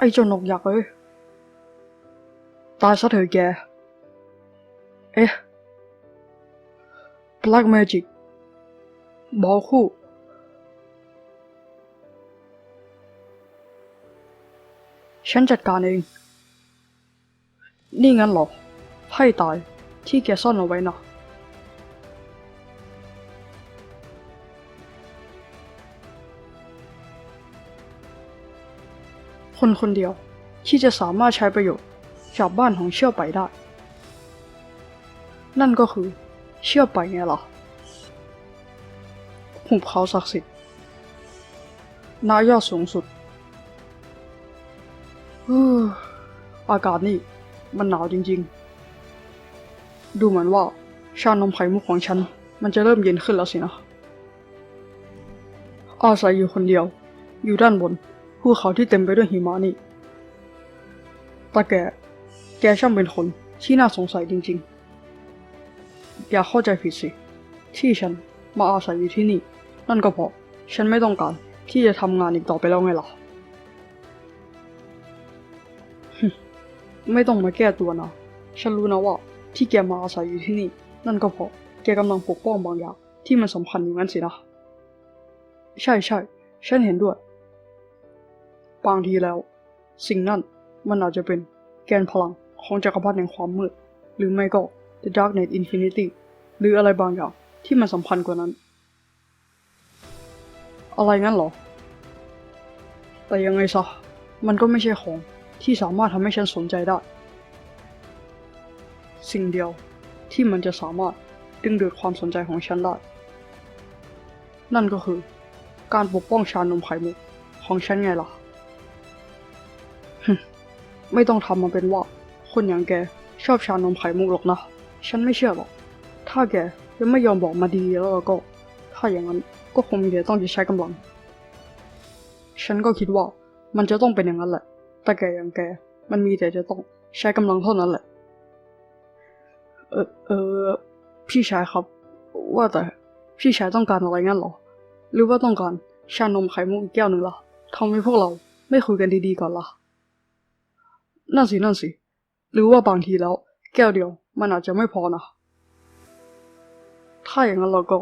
ไอ้เจ้านกยักษ์เอ้ย ตายซะเถอะแก เอ๊ะ Black Magic บอลคู่ ฉันจัดการเอง นี่งั้นหรอไพ่ตายที่แกซ่อนเอาไว้นะ คนคนเดียวที่จะสามารถใช้ประโยชน์จากบ้านของเชี่ยวไปได้ นั่นก็คือเชี่ยวไปไงล่ะหุบเขาศักดิ์สิทธิ์นายอดสูงสุดอากาศนี่มันหนาวจริงๆ ดูเหมือนว่าชานมไข่มุกของฉัน มันจะเริ่มเย็นขึ้นแล้วสินะอาศัยอยู่คนเดียว อยู่ด้านบน ภูเขาที่เต็มไปด้วยหิมะนี่ตาแกแกช่างเป็นคนที่น่าสงสัยจริงๆ อย่าเข้าใจผิดสิ ที่ฉันมาอาศัยอยู่ที่นี่ นั่นก็เพราะฉันไม่ต้องการที่จะทำงานอีกต่อไปแล้วไงล่ะ ไม่ต้องมาแก้ตัวนะ ฉันรู้นะว่า ที่แกมาอาศัยอยู่ที่นี่ นั่นก็เพราะแกกำลังปกป้องบางอย่างที่มันสำคัญอยู่งั้นสินะ ใช่ใช่ ฉันเห็นด้วย บางทีแล้ว สิ่งนั้นมันอาจจะเป็นแกนพลังของจักรพรรดิแห่งความมืด หรือไม่ก็ The Dark Knight Infinity หรืออะไรบางอย่างที่มันสำคัญกว่านั้น อะไรงั้นเหรอ แต่ยังไงซะ มันก็ไม่ใช่ของที่สามารถทำให้ฉันสนใจได้ สิ่งเดียวที่มันจะสามารถดึงดูดความสนใจของฉันได้ นั่นก็คือ การปกป้องชานมไข่มุกของฉันไงล่ะ ไม่ต้องทำมาเป็นว่า คนอย่างแกชอบชานมไข่มุกหรอกนะ ฉันไม่เชื่อหรอก ถ้าแกยังไม่ยอมบอกมาดีแล้วก็ ถ้าอย่างนั้นก็คงมีแต่ต้องจะใช้กำลัง ฉันก็คิดว่ามันจะต้องเป็นอย่างนั้นแหละ แต่แกอย่างแก มันมีแต่จะต้องใช้กำลังเท่านั้นแหละ เออเออพี่ชายครับ ว่าแต่พี่ชายต้องการอะไรงั้นหรอ หรือว่าต้องการชานมไข่มุกอีกแก้วหนึ่งล่ะทำไมพวกเราไม่คุยกันดีๆก่อนล่ะ นั่นสินั่นสิ หรือว่าบางทีแล้ว แก้วเดียวมันอาจจะไม่พอนะ ถ้าอย่างนั้นเราก็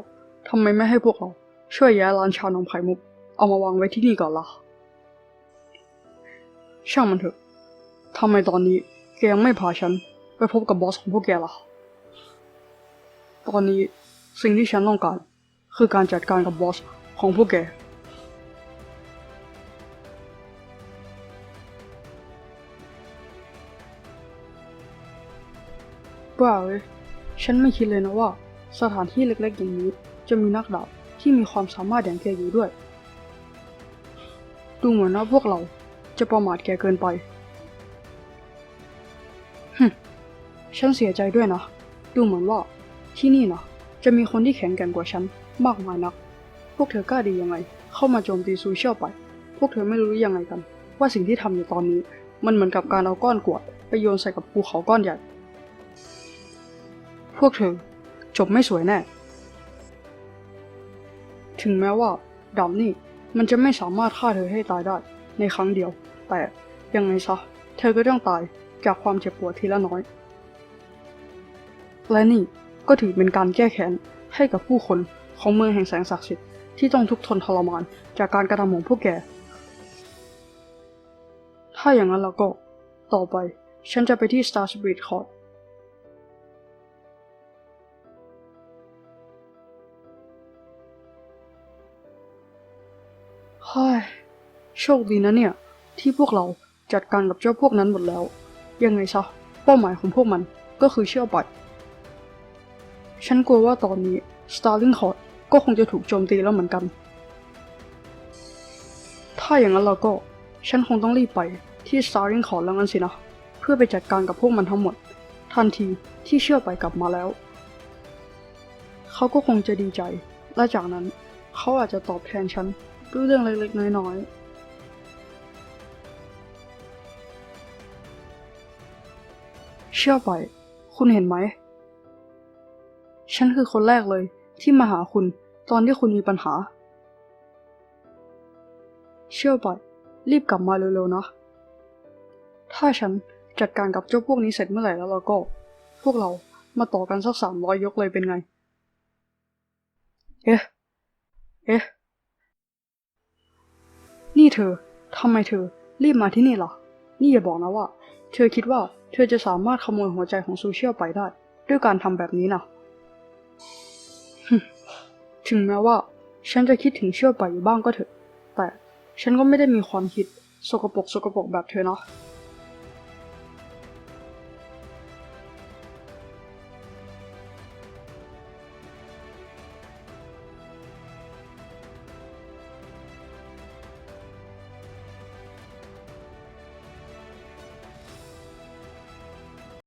ทำไมไม่ให้พวกเรา ช่วยย้ายร้านชานมไข่มุก เอามาวางไว้ที่นี่ก่อนล่ะ ช่างมันเถอะทำไมตอนนี้แกยังไม่พาฉัน ไปพบกับบอสของพวกแกล่ะ ตอนนี้สิ่งที่ฉันต้องการ คือการจัดการกับบอสของพวกแก บ้าเว้ยฉันไม่คิดเลยนะว่า สถานที่เล็กๆอย่างนี้ จะมีนักดาบที่มีความสามารถอย่างแกอยู่ด้วย ดูเหมือนว่าพวกเราจะประมาทแกเกินไปฮึฉันเสียใจด้วยนะ ดูเหมือนว่า ที่นี่นะจะมีคนที่แข็งแกร่งกว่าฉันมากมายนัก พวกเธอกล้าดียังไง เข้ามาโจมตีซูเชียลไป พวกเธอไม่รู้ยังไงกัน ว่าสิ่งที่ทำอยู่ตอนนี้ มันเหมือนกับการเอาก้อนกรวดไปโยนใส่กับภูเขาก้อนใหญ่ พวกเธอ จบไม่สวยแน่ ถึงแม้ว่าดาบนี่มันจะไม่สามารถฆ่าเธอให้ตายได้ ในครั้งเดียว แต่ยังไงซะ เธอก็ต้องตายจากความเจ็บปวดทีละน้อย และนี่ก็ถือเป็นการแก้แค้นให้กับผู้คนของเมืองแห่งแสงศักดิ์สิทธิ์ที่ต้องทุกข์ทนทรมานจากการกระทำของพวกแก ถ้าอย่างนั้นแล้วก็ ต่อไปฉันจะไปที่ Star Spirit Court ฮ้ยโชคดีนะเนี่ย ที่พวกเราจัดการกับเจ้าพวกนั้นหมดแล้ว ยังไงซะเป้าหมายของพวกมันก็คือเชื่อปัดฉันกลัวว่าตอนนี้ Starling Court ก็คงจะถูกโจมตีแล้วเหมือนกัน ถ้าอย่างนั้นเราก็ ฉันคงต้องรีบไปที่ Starling Court แล้วงั้นสินะ เพื่อไปจัดการกับพวกมันทั้งหมด ทันทีที่เชื่อไปกลับมาแล้ว เขาก็คงจะดีใจ และจากนั้นเขาอาจจะตอบแทนฉัน ด้วยเรื่องเล็กๆน้อยๆเชื่อไป คุณเห็นไหม ฉันคือคนแรกเลยที่มาหาคุณตอนที่คุณมีปัญหา เชื่อไป รีบกลับมาเร็วๆนะ ถ้าฉันจัดการกับเจ้าพวกนี้เสร็จเมื่อไหร่แล้วเราก็ พวกเรามาต่อกันสักสามร้อยยกเลยเป็นไง เอ๊ะ เอ๊ะ นี่เธอทำไมเธอ รีบมาที่นี่ล่ะ นี่อย่าบอกนะว่า เธอคิดว่าเธอจะสามารถขโมยหัวใจของซูเชียลไปได้ ด้วยการทำแบบนี้นะถึงแม้ว่า ฉันจะคิดถึงเชื่อไปอยู่บ้างก็เถอะ แต่ฉันก็ไม่ได้มีความคิดสกปรกสกปรกแบบเธอนะ